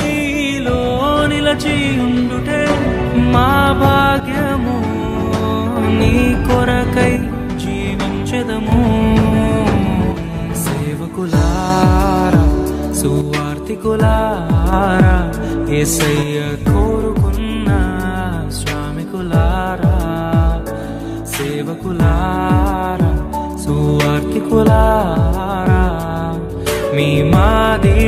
నీలో నిలచి ఉండుటే మా భాగ్యము నీ కొరకై జీవించదము. సేవకులారా సువార్తికులారా ఏసయ్య కోరుకున్న స్వామికులారా. సేవకులారా సువార్తికులారా మీ మాదిరికై